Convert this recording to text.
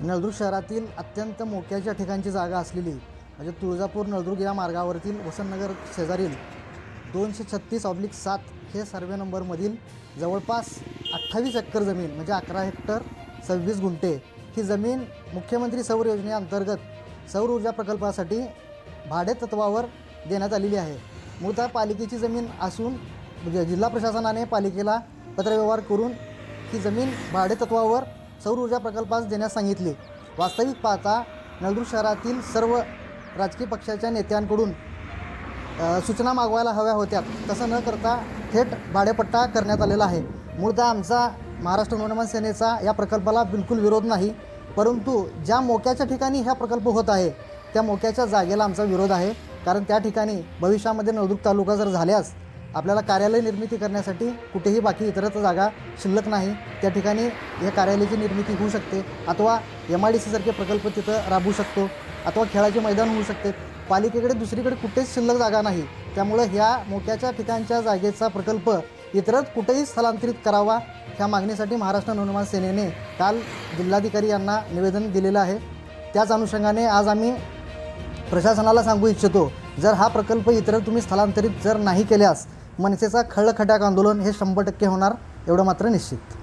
नळदुर्ग शहरातील अत्यंत मोक्याच्या ठिकाणची जागा असलेली म्हणजे तुळजापूर नळदुर्ग या मार्गावरतील वसंतनगर शेजारील दोनशे छत्तीस ऑब्लिक सात हे सर्वे नंबरमधील जवळपास अठ्ठावीस एकर जमीन म्हणजे अकरा हेक्टर सव्वीस गुंठे ही जमीन मुख्यमंत्री सौर योजनेअंतर्गत सौर ऊर्जा प्रकल्पासाठी भाडे तत्वावर देण्यात आलेली आहे. मूळतः पालिकेची जमीन असून म्हणजे जिल्हा प्रशासनाने पालिकेला पत्रव्यवहार करून ही जमीन भाडे तत्वावर सौर ऊर्जा प्रकल्पास देण्यास सांगितले. वास्तविक पाहता नळदुर्ग शहरातील सर्व राजकीय पक्षाच्या नेत्यांकडून सूचना मागवायला हव्या होत्या. तसं न करता थेट भाडेपट्टा करण्यात आलेला आहे. मूळतः आमचा महाराष्ट्र नवनिर्माण सेनेचा या प्रकल्पाला बिलकुल विरोध नाही. परंतु ज्या मोक्याच्या ठिकाणी हा प्रकल्प होत आहे त्या मोक्याच्या जागेला आमचा विरोध आहे. कारण त्या ठिकाणी भविष्यामध्ये नळदुर्ग तालुका जर झाल्यास आपल्याला कार्यालय निर्मिती करण्यासाठी कुठेही बाकी इतरत्र जागा शिल्लक नाही. त्या ठिकाणी या कार्यालयाची निर्मिती होऊ शकते अथवा एम आय डी सीसारखे प्रकल्प तिथं राबवू शकतो अथवा खेळाचे मैदान होऊ शकते. पालिकेकडे दुसरीकडे कुठेच शिल्लक जागा नाही. त्यामुळं ह्या मोक्याच्या ठिकाणच्या जागेचा प्रकल्प इतरच कुठेही स्थलांतरित करावा ह्या मागणीसाठी महाराष्ट्र नवनिर्माण सेनेने काल जिल्हाधिकारी यांना निवेदन दिलेलं आहे. त्याच अनुषंगाने आज आम्ही प्रशासनाला सांगू इच्छितो जर हा प्रकल्प इतर तुम्ही स्थलांतरित जर नाही केल्यास मनसेचा खळखटाक आंदोलन हे शंभर टक्के होणार एवढं मात्र निश्चित.